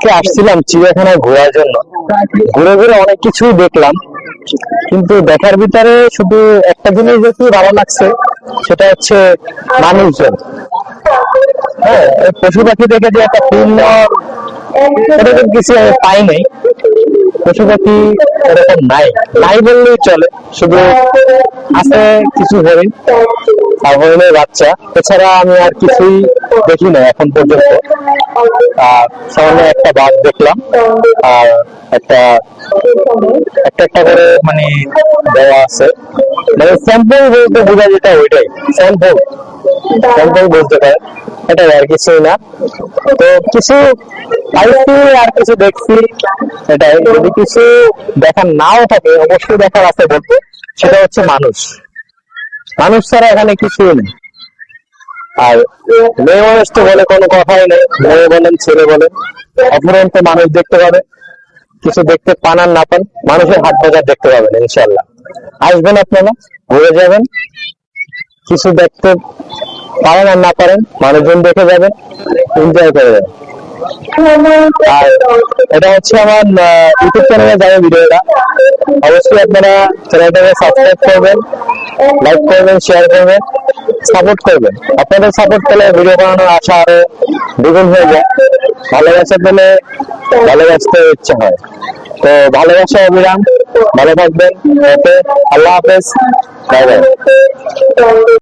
আজকে আসছিলাম চিড়িয়াখানায় ঘোরার জন্য। ঘুরে ঘুরে অনেক কিছুই দেখলাম। কিন্তু দেখার ভিতরে শুধু একটা জিনিস দেখি ভালো লাগছে, সেটা হচ্ছে মানুষজন। হ্যাঁ পশু পাখি দেখে যে একটা এরকম কিছু আমি পাই নাই। পশু পাখি এরকম নাই। নাই বললেই চলে, শুধু আছে কিছু হরিণ, আর হরিণের বাচ্চা। এছাড়া আমি আর কিছুই দেখি না এখন পর্যন্ত। সামনে একটা বাঘ দেখলাম। আর একটা একটা একটা করে মানে দেওয়া আছে। মানে স্যাম্পল বলতে বোঝা যেটা ওইটাই। স্যাম্পল স্যাম্পল বলতে পারে। এটাই আর না। তো কিছু পাইছি আর কিছু দেখছি। এটাই। যদি কিছু দেখার নাও থাকে, অবশ্যই দেখার আছে বলতে। সেটা হচ্ছে মানুষ। মানুষ ছাড়া এখানে কিছুই নেই। আর মেয়ে মানুষ তো বলে কোনো কথাই নেই। মেয়ে বলেন, ছেলে বলেন। অপরন্ত মানুষ দেখতে পাবে। কিছু দেখতে পান আর না পান, মানুষের হাত বাজার দেখতে পাবেন ইনশাল্লাহ আসবেন আপনারা, ঘুরে যাবেন। কিছু দেখতে পারেন আর না পারেন, মানুষজন দেখে যাবেন এনজয় করে যাবেন। আর এটা হচ্ছে আমার ইউটিউব চ্যানেলে যাবে ভিডিওটা। অবশ্যই আপনারা চ্যানেলটাকে সাবস্ক্রাইব করবেন লাইক করবেন শেয়ার করবেন। সাপোর্ট করবেন। আপনাদের সাপোর্ট পেলে ভিডিও বানানোর আশা আরও দ্বিগুণ হয়ে যায়। ভালোবাসা পেলে ভালোবাসতে ইচ্ছে হয়। তো ভালোবাসা অবিরাম ভালো থাকবেন। আল্লাহ হাফেজ। Bye bye.